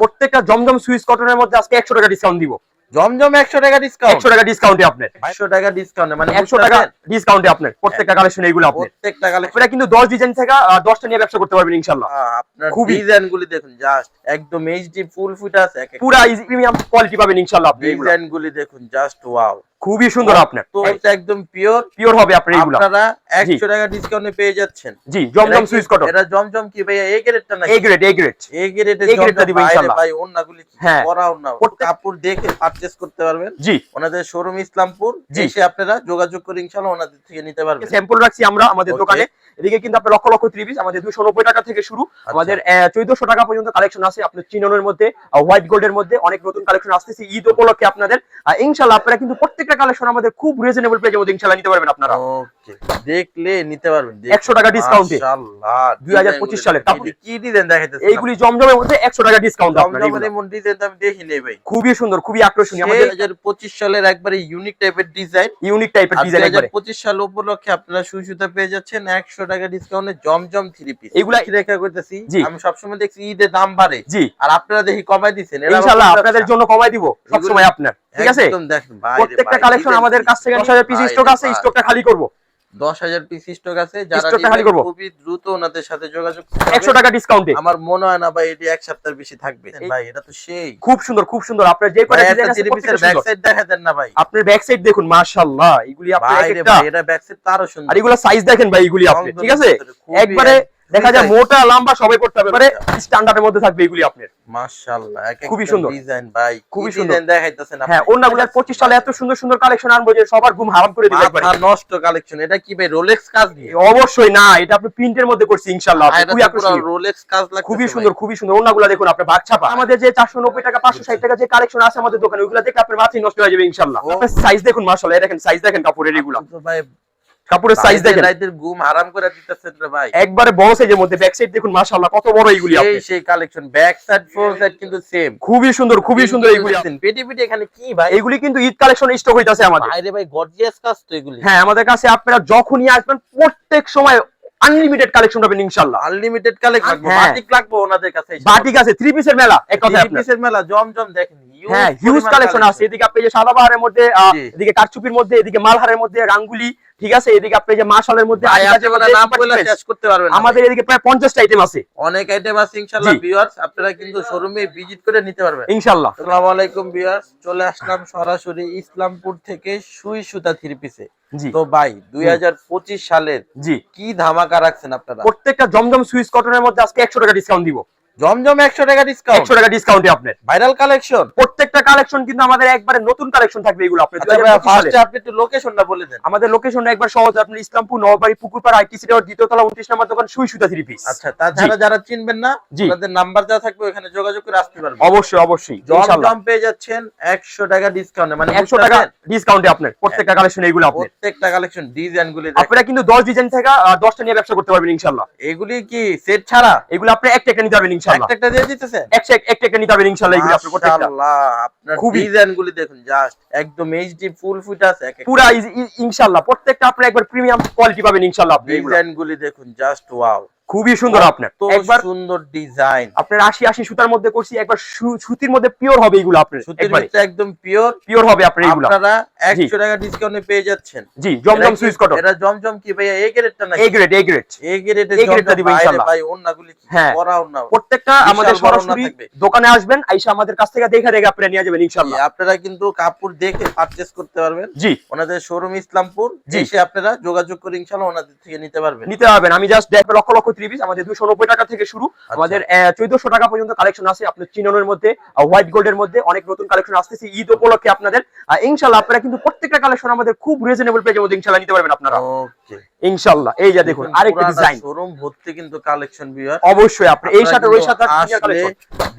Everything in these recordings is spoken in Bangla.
প্রত্যেকটা জমজম সুইস কটনের মধ্যে আজকে একশো টাকা ডিসকাউন্ট দিব। জমজম একশো টাকা ডিসকাউন্ট একশো টাকা ডিসকাউন্টে আপনার। একশো টাকা ডিসকাউন্ট মানে একশো টাকা ডিসকাউন্টে আপনার প্রত্যেকটা কালেকশন এইগুলো আপনার। প্রত্যেকটা কালেকশন এটা কিন্তু দশ ডিজাইন থেকে দশটা নিয়ে ব্যবসা করতে পারবেন ইনশাল্লাহ আপনার খুব ডিজাইন গুলি দেখুন জাস্ট একদম এইচডি ফুল ফুট আছে পুরা প্রিমিয়াম কোয়ালিটি পাবেন ইনশাল্লাহ আপনি ডিজাইন গুলি দেখুন জাস্ট ওয়াও খুবই সুন্দর আপনার তো এটা একদম পিওর পিওর হবে আপনার এগুলো। আপনারা একশো টাকা ডিসকাউন্টে পেয়ে যাচ্ছেন। জি জমজম সুইস কটন এটা জমজম কি ভাইয়া? এই গ্রেডটা নাকি? A grade A grade A গ্রেডে এই গ্রেডটা দিব ইনশাআল্লাহ। ভাই ওন্নাগুলি পরা হ্যাঁ। করা ওন্না কাপড় দেখে পারচেজ করতে পারবেন। জি। ওনাদের শোরুম ইসলামপুর। এসে আপনারা যোগাযোগ করে ইনশাআল্লাহ ওনাদের থেকে নিতে পারবেন। স্যাম্পল রাখছি আমরা আমাদের দোকানে। এদিকে কিন্তু আপনার লক্ষ লক্ষ ত্রিপিস আমাদের দুশো নব্বই টাকা থেকে শুরু। আচ্ছা। আমাদের চোদ্দশো টাকা পর্যন্ত কালেকশন আছে। আপনার চিননের মধ্যে হোয়াইট গোল্ডের মধ্যে অনেক নতুন কালেকশন আসতেছে ঈদ উপলক্ষে আপনাদের। ইনশাল্লাহ আপনারা কিন্তু প্রত্যেকটা কালেকশন আমাদের খুব রিজনেবল প্রাইসের মধ্যে ইনশাল্লাহ নিতে পারবেন আপনারা। ওকে দেখলে নিতে পারবেন। 100 টাকা এ। মাশাআল্লাহ। 2025 সালের ডিজাইনগুলি কি ডিজাইন দেখাইতেছেন? এইগুলি জমজমের মধ্যে একশো টাকা ডিসকাউন্ট আপনার জমজমের এগুলো। ডিজাইন আমি দেখি নেই ভাই। খুবই সুন্দর খুবই আকর্ষণীয়। আমাদের 2025 সালের একবারে ইউনিক টাইপের ডিজাইন ইউনিক টাইপের ডিজাইন একবারে। 2025 সাল উপলক্ষে আপনারা সুতা পেয়ে যাচ্ছেন 100 টাকা ডিসকাউন্টে জমজম থ্রি পিস এগুলা- কি রেখা করতেছি আমি সবসময় দেখছি ঈদের দাম বাড়ে। জি। আর আপনারা দেখি কমাই দিচ্ছেন এরা ইনশাল্লাহ আপনাদের জন্য কমাই দিব সবসময় আপনার। ঠিক আছে? একদম দেখেন প্রত্যেকটা কালেকশন আমাদের? কাছ থেকে পিস স্টক আছে। স্টকটা খালি করব। দশ হাজার পিস স্টক আছে। যারা। খুবই দ্রুত ওনাদের সাথে যোগাযোগ একশো টাকা ডিসকাউন্টে আমার মনে হয় না ভাই এটি এক সপ্তাহের বেশি থাকবে। ভাই এটা তো সেই। খুব সুন্দর খুব সুন্দর। আপনার যে ব্যাক সাইড দেখা দেন না ভাই। আপনার ব্যাক সাইড দেখুন মাশাআল্লাহ। এগুলি আপনার এটা ব্যাক সাইড তারও সুন্দর। আর এগুলো সাইজ দেখেন ভাই এগুলি আপনি। ঠিক আছে? একবারে এক- দেখা যায় মোটা লম্বা সবাই পড়তে হবে। এবারে স্ট্যান্ডার্ডের মধ্যে থাকবে এগুলি আপনার। মাশাআল্লাহ খুবই সুন্দর। ডিজাইন ভাই খুবই খুবই সুন্দর। সুন্দর। দেখাইতেছেন হ্যাঁ অন্য পঁচিশ সালে এত সুন্দর সুন্দর কালেকশন আনব যে সবার ঘুম হারাম করে দিবে একবারে। মাথা নষ্ট কালেকশন এটা কি ভাই রোলেক্স কাজ দিয়ে অবশ্যই না এটা আপনি প্রিন্টের মধ্যে করছি ইনশাআল্লাহ। খুবই আকর্ষণীয়। রোলেক্স কাজ লাগছে খুবই সুন্দর খুবই সুন্দর। অন্যগুলো দেখুন আপনার ভাগ ছাপা। আমাদের যে চারশো নব্বই টাকা পাঁচশো ষাট টাকা যে কালেকশন আছে আমাদের দোকানে ওইগুলো দেখে আপনার মাথায় নষ্ট হয়ে যাবে ইনশাল্লাহ সাইজ দেখুন মাসাল্লাহ দেখেন সাইজ দেখেন কাপড়ের এগুলো। ভাই কাপড়ের সাইজ দেখেন। রাইতের ঘুম হারাম করে দিতেছেন রে ভাই। একবারে বড় সাইজের মধ্যে ব্যাক সাইড দেখুন মাশাআল্লাহ কত বড় এইগুলি সেই আপনি। সেই collection back side front side কিন্তু সেম খুবই সুন্দর খুবই সুন্দর এইগুলি পেটি পেটি এখানে কি ভাই? এগুলি কিন্তু ঈদ কালেকশন স্টক হইতাছে আমাদের। বাইরে ভাই গর্জিয়াস কাজ তো এগুলি। হ্যাঁ আমাদের কাছে আপনারা যখনই আসবেন প্রত্যেক সময় আনলিমিটেড কালেকশন পাবেন ইনশাআল্লাহ। Unlimited collection. বাটিক লাগবে। ওনাদের কাছে বাটিক আছে থ্রি পিসের মেলা এক কথা থ্রি পিসের মেলা জমজম দেখেন হ্যাঁ হিউজ কালেকশন আছে। এদিকে আপনি যে সাদাবাহারের মধ্যে এদিকে কারচুপির মধ্যে এদিকে মালহারের মধ্যে রাঙ্গুলি ঠিক আছে? এদিকে আপনি যে মাশালের মধ্যে। শেষ করতে পারবেন আমাদের এদিকে প্রায় পঞ্চাশটা আইটেম আছে। অনেক আইটেম আছে ইনশাআল্লাহ ভিউয়ার্স আপনারা কিন্তু শোরুমে ভিজিট করে নিতে পারবেন। ইনশাল্লাহ আসসালামু আলাইকুম ভিউয়ার্স চলে আসলাম সরাসরি ইসলামপুর থেকে সুই সুতা থ্রি পিসে জি। তো ভাই 2025 সালের জি। কি ধামাকা রাখছেন আপনারা? প্রত্যেকটা জমজম সুইস কটনের মধ্যে আজকে একশো টাকা ডিসকাউন্ট দিব। জমজম 100 টাকা ডিসকাউন্ট একশো টাকা ডিসকাউন্টে আপনার। ভাইরাল কালেকশন প্রত্যেকটা কালেকশন কিন্তু আমাদের একবারে নতুন কালেকশন থাকবে এগুলো আপনার। আচ্ছা ফার্স্টে আপনি একটু লোকেশনটা বলে দেন। আমাদের লোকেশনটা একবার সহজ আপনি ইসলামপুর নববাড়ি পুকুরপাড়া আইটিসি টাওয়ার দ্বিতীয় তলা উনত্রিশ নম্বর দোকান সুই সুতা থ্রি পিস আচ্ছা তাছাড়া যারা চিনবেন না। আপনাদের নাম্বার যা থাকবে ওখানে যোগাযোগ করে আসতে পারবেন। অবশ্যই অবশ্যই জমজম পেয়ে যাচ্ছেন 100 টাকা ডিসকাউন্টে মানে একশো টাকা ডিসকাউন্টে আপনার প্রত্যেকটা কালেকশন এগুলো আপনার। প্রত্যেকটা কালেকশন ডিজাইন গুলি। আপনারা কিন্তু দশ ডিজাইন থেকে আহ, দশটা নিয়ে ব্যবসা করতে পারবেন ইনশাল্লাহ এগুলি কি সেট ছাড়া? এগুলো আপনি একটা একটা নিতে পারবেন ইনশাল্লাহ একটা একটা দিয়ে দিতেছেন? একটা একটা একটা নিতে পারবেন ইনশাল্লাহ এগুলো আপনি প্রত্যেকটা। আপনার ডিজাইন গুলি দেখুন জাস্ট একদম এইচডি ফুল ফুট আছে এক পুরা ইনশাল্লাহ প্রত্যেকটা আপনি একবার প্রিমিয়াম কোয়ালিটি পাবেন ইনশাল্লাহ আপনি ডিজাইন গুলি দেখুন জাস্ট ওয়াও খুবই সুন্দর আপনার। তো একবার সুন্দর ডিজাইন আপনার আশি আশি সুতার মধ্যে করছি একবার সুতির মধ্যে পিওর হবে এগুলো আপনার সুতির ভিতরে একদম পিওর পিওর হবে আপনার এগুলো। আপনারা 100 টাকা ডিসকাউন্টে পেয়ে যাচ্ছেন। জি জমজম সুইস কটন এটা জমজম কি ভাইয়া? এই গ্রেডটা নাকি? এ গ্রেড এ গ্রেড এই গ্রেডে grade দিব ইনশাআল্লাহ। ভাই ওন্নাগুলি কি? হ্যাঁ। করা ওন্না প্রত্যেকটা আমাদের সরাসরি দোকানে আসবেন আইসা আমাদের কাছ থেকে দেখে দেখে আপনারা নিয়ে যাবেন ইনশাল্লাহ। আপনারা কিন্তু কাপড় দেখে পারচেজ করতে পারবেন। জি। ওনাদের শোরুম ইসলামপুর। জি। এসে আপনারা যোগাযোগ করে ইনশাআল্লাহ ওনাদের থেকে নিতে পারবেন। নিতে পারবেন। আমি জাস্ট দেখব লক্ষ লক্ষ ত্রিপিস আমাদের দুশো নব্বই টাকা থেকে শুরু। আচ্ছা। আমাদের চোদ্দশো টাকা পর্যন্ত কালেকশন আছে। আপনার চিননের মধ্যে হোয়াইট গোল্ডের মধ্যে অনেক নতুন কালেকশন আসতেছে ঈদ উপলক্ষে আপনাদের। ইনশাল্লাহ আপনারা কিন্তু প্রত্যেকটা কালেকশন আমাদের খুব রিজনেবল প্রাইসের মধ্যে ইনশাল্লাহ নিতে পারবেন আপনারা। ইনশাল্লাহ এই যে দেখুন আরেকটা ডিজাইন শোরুম ভর্তি কিন্তু কালেকশন অবশ্যই আপনি এই সাথে ওই সাথে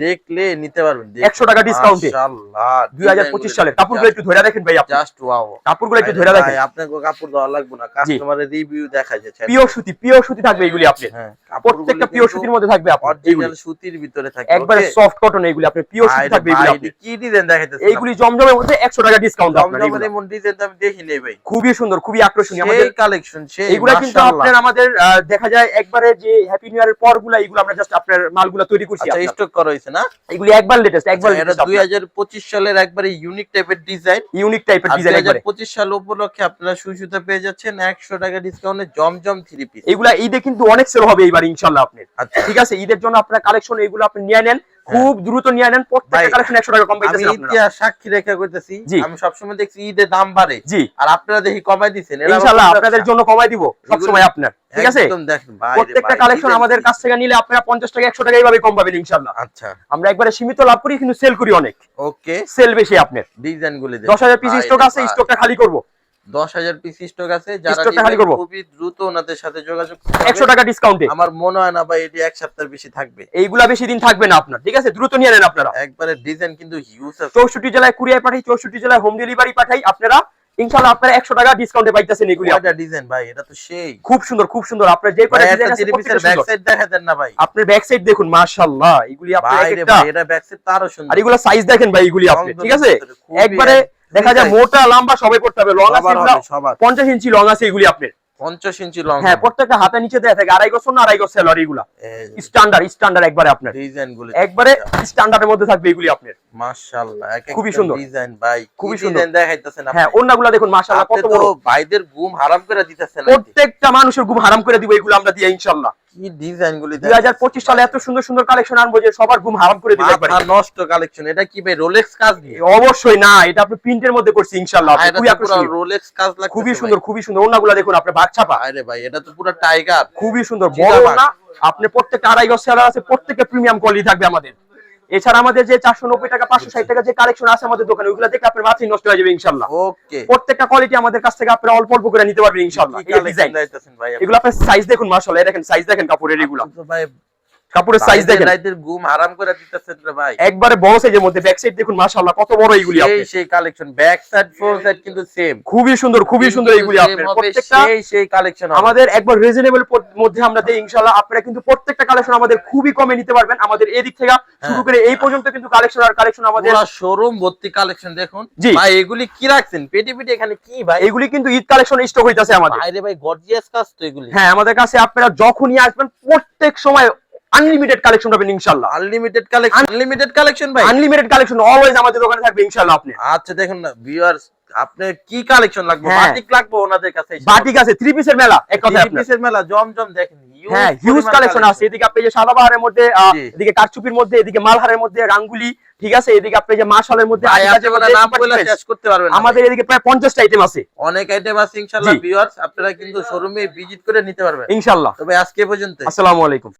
দেখলে নিতে পারবেন 100 টাকা এ। মাশাআল্লাহ দুই হাজার পঁচিশ সালের। কাপড়গুলো একটু ধরে দেখেন ভাই আপনি। জাস্ট ওয়াও কাপড়গুলো একটু ধরে দেখেন আপনাকে কাপড় দেওয়া লাগবে না। কাস্টমারের রিভিউ দেখা যাচ্ছে পিওর সুতি পিওর সুতি থাকবে এগুলি আপনি। হ্যাঁ প্রত্যেকটা পিওর সুতির মধ্যে থাকবে। অরিজিনাল সুতির ভিতরে থাকে একবারে সফট কটন এগুলি আপনি পিওর সুতি থাকবে এগুলি আপনি। কি ডিজাইন দেখাইতেছে এইগুলি জমজমের মধ্যে একশো টাকা ডিসকাউন্ট আপনার জমজমের। এমন ডিজাইন আমি দেখি নেই ভাই। খুবই সুন্দর খুবই আকর্ষণীয়। আমাদের কালেকশন সেই এগুলা কিন্তু আপনার আমাদের দেখা যায় একবারে যে হ্যাপি নিউ ইয়ারের পরগুলা এগুলো আমরা জাস্ট আপনার মালগুলা তৈরি করছি আচ্ছা স্টক করা হয়েছে না? এগুলি একবার লেটেস্ট একবার আচ্ছা, এটা দুই হাজার পঁচিশ সালের একবারে ইউনিক টাইপের ডিজাইন ইউনিক টাইপের ডিজাইন হাজার একবারে। পঁচিশ সাল উপলক্ষে আপনারা সুই সুতা পেয়ে যাচ্ছেন একশো টাকা ডিসকাউন্টে জমজম থ্রি পিস এগুলা ঈদে কিন্তু অনেক সেল হবে এবার ইনশাআল্লাহ আপনাদের আচ্ছা। ঠিক আছে ঈদের জন্য আপনারা কালেকশন এগুলো আপনি নিয়ে নেন। খুব দ্রুত নিয়ে নেন প্রত্যেকটা কালেকশন একশো টাকা কম আমি পাইতেছেন আপনারা। ইতিহাস সাক্ষী রেখা করতেছি। আমি সবসময় দেখছি ঈদের দাম বাড়ে। জি। আর আপনারা দেখি কমাই ইনশাল্লাহ আবার আপনাদের জন্য কমাই দিব সবসময় আপনার ঠিক আছে? একদম দেখেন প্রত্যেকটা কালেকশন আমাদের কাছ থেকে নিলে আপনারা পঞ্চাশ টাকা একশো টাকা এইভাবে কম পাবেন ইনশাল্লাহ আচ্ছা। আমরা একবারে সীমিত লাভ করি কিন্তু সেল করি অনেক। ওকে। সেল বেশি আপনার। ডিজাইন গুলি দশ হাজার পিস স্টক আছে স্টকটা খালি করব। দশ হাজার পিস স্টক আছে যারা। খুবই দ্রুত ওনাদের সাথে যোগাযোগ একশো টাকা ডিসকাউন্টে আমার মনে হয় না ভাই এটি এক সপ্তাহের বেশি থাকবে। এইগুলা বেশি দিন থাকবে না আপনার ঠিক আছে? দ্রুত নিয়ে নেন আপনারা। একবারে ডিজাইন কিন্তু হিউজ আছে। চৌষট্টি জেলায় কুরিয়ার পাঠাই চৌষট্টি জেলায় হোম ডেলিভারি পাঠাই আপনারা ইনশাল্লাহ আপনারা একশো টাকা ডিসকাউন্টে পাইতেছেন এগুলি কয়টা ডিজাইন ভাই? এটা তো সেই। খুব সুন্দর খুব সুন্দর। আপনার যে ভাই ডিজাইন আছে পিসের ব্যাক সাইড দেখা দেন না ভাই। আপনার ব্যাক সাইড দেখুন মাশাআল্লাহ। এগুলি আপনার ভাই এক রে একটা। ভাই এটা ব্যাক সাইড তো সুন্দর। আর এগুলো সাইজ দেখেন ভাই এগুলি আপনি ঠিক আছে? একবারে দেখা যায় মোটা লম্বা সবাই পড়তে হবে। লং আছে পঞ্চাশ ইঞ্চি লং আছে এগুলি আপনার। পঞ্চাশ ইঞ্চি লং হ্যাঁ প্রত্যেকটা হাতে নিচে দেয়া থাকে। আড়াই না আড়াই সেলার এগুলা। স্ট্যান্ডার্ড স্ট্যান্ডার্ড একবারে আপনার। ডিজাইনগুলো একবারে স্ট্যান্ডার্ডের মধ্যে থাকবে এগুলি আপনার। মাশাআল্লাহ এক খুবই সুন্দর। ডিজাইন ভাই খুবই সুন্দর। দেখাইতেছেন আপনি? হ্যাঁ দেখুন মাশাআল্লাহ কত বড়। ভাইদের ঘুম হারাম করে দিতেছেন প্রত্যেকটা মানুষের ঘুম হারাম করে দিব এগুলো আমরা দিয়ে ইনশাল্লাহ কি ডিজাইন গুলি দুই হাজার পঁচিশ সালে এত সুন্দর সুন্দর কালেকশন আনব যে সবার ঘুম হারাম করে দিবে একবারে। নষ্ট কালেকশন এটা কি ভাই রোলেক্স কাজ দিয়ে অবশ্যই না এটা আপনি প্রিন্টের মধ্যে করছি ইনশাল্লাহ ভাই, খুবই আকর্ষণীয়। রোলেক্স কাজ লাগছে খুবই সুন্দর খুবই সুন্দর দেখুন আপনি আরে ভাই এটা তো পুরো টাইগার খুবই সুন্দর বড় না আপনি প্রত্যেকটা আড়াই গজ আছে প্রত্যেকটা প্রিমিয়াম কোয়ালিটি থাকবে আমাদের। এছাড়া আমাদের যে চারশো নব্বই টাকা পাঁচশো ষাট টাকা যে কালেকশন আছে আমাদের দোকানে ওইগুলো দেখে আপনার মাথায় নষ্ট হয়ে যাবে ইনশাল্লাহ ওকে প্রত্যেকটা কোয়ালিটি আমাদের কাছ থেকে আপনারা অল্প অল্প করে নিতে পারবেন ইনশাল্লাহ? এগুলো আপনার সাইজ দেখুন মাশাআল্লাহ দেখেন সাইজ দেখেন কাপড়ের এগুলো। ভাই কাপড়ের সাইজ দেখেন। রাইতের ঘুম হারাম করে দিতেছেন রে ভাই। একবারে বড় সাইজের মধ্যে ব্যাক সাইড দেখুন মাশাআল্লাহ কত বড় সেই আপনি সেই collection back side front side কিন্তু সেম খুবই সুন্দর খুবই সুন্দর আপনার। প্রত্যেকটা সেই সেই কালেকশন আমাদের একবার রিজনেবল মধ্যে আমরা দেই ইনশাআল্লাহ আপনারা কিন্তু প্রত্যেকটা কালেকশন আমাদের খুবই কমে নিতে পারবেন। আমাদের এই দিক থেকে শুরু করে এই পর্যন্ত কিন্তু কালেকশন আর কালেকশন আমাদের পুরো শোরুম ভর্তি কালেকশন দেখুন। ভাই এগুলি কি রাখছেন? পেটি পেটি এখানে কি ভাই? এগুলি কিন্তু ঈদ কালেকশন স্টক হইতাছে আমাদের। বাইরে ভাই গর্জিয়াস কাজ তো এগুলি। হ্যাঁ আমাদের কাছে আপনারা যখনই আসবেন প্রত্যেক সময় আনলিমিটেড কালেকশন পাবেন ইনশাআল্লাহ। আনলিমিটেড কালেকশন আনলিমিটেড কালেকশন ভাই? আনলিমিটেড কালেকশন অলওয়েজ আমাদের দোকানে থাকবে ইনশাআল্লাহ আপনি। আচ্ছা দেখুন না ভিউয়ার্স আপনার কি কালেকশন লাগবে? হ্যাঁ। বাটিক লাগবে ওনাদের কাছে? বাটিক আছে থ্রি পিসের মেলা এক কথা আপনার। পিসের মেলা জমজম দেখেন হ্যাঁ হিউজ কালেকশন আছে। এদিকে আপনি যে সাদাবাহারের মধ্যে এদিকে কারচুপির মধ্যে এদিকে মালহারের মধ্যে রাঙ্গুলি ঠিক আছে? এদিকে আপনি যে মাশালের মধ্যে শেষ করতে পারবেন আমাদের এদিকে প্রায় পঞ্চাশটা আইটেম আছে। অনেক আইটেম আছে ইনশাআল্লাহ। ভিউয়ার্স আপনারা কিন্তু শোরুমে ভিজিট করে নিতে পারবেন। ইনশাল্লাহ তবে আজকে পর্যন্ত আসসালামু আলাইকুম।